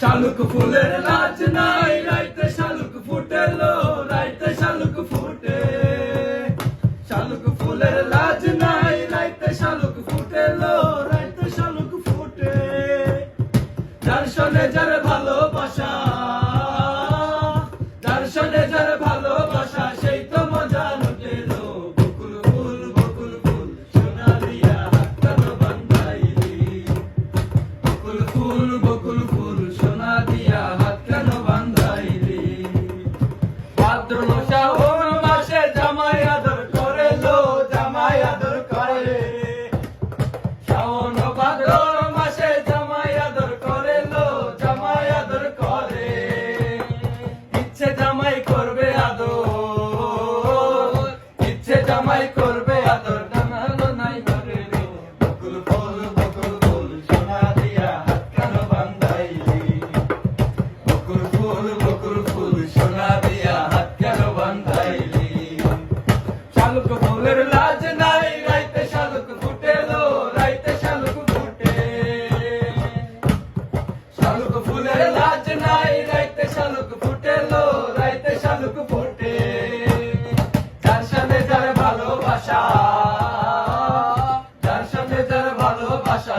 শালুক ফুলের লাজ নাই, রাইতে শালুক ফুটেলো, রাইতে শালুক ফুটে। শালুক ফুলের লাজ নাই, রাইতে শালুক ফুটেলো, রাইতে শালুক ফুটে। যার সনে যার ভালোবাসা বকুল বকুল ফুল সোনা দিয়া হাত কেন বান্ধাইলি? ভাদ্র শ্রাবণ মাসে জামাই আদর করে লো, জামাই আদর করে। শ্রাবণ ভাদ্র মাসে জামাই আদর করে লো, জামাই আদর করে। ইচ্ছে জামাই করবে আদর, ইচ্ছে জামাই শালুক ফুলের লাজ নাই, রাইতে শালুক ফুটেলো রাইতে শালুক ফুটে। শালুক ফুলের লাজ নাই, রাইতে শালুক ফুটেলো রাইতে শালুক ফুটে। যার সাথে যার ভালোবাসা, যার সাথে যার ভালোবাসা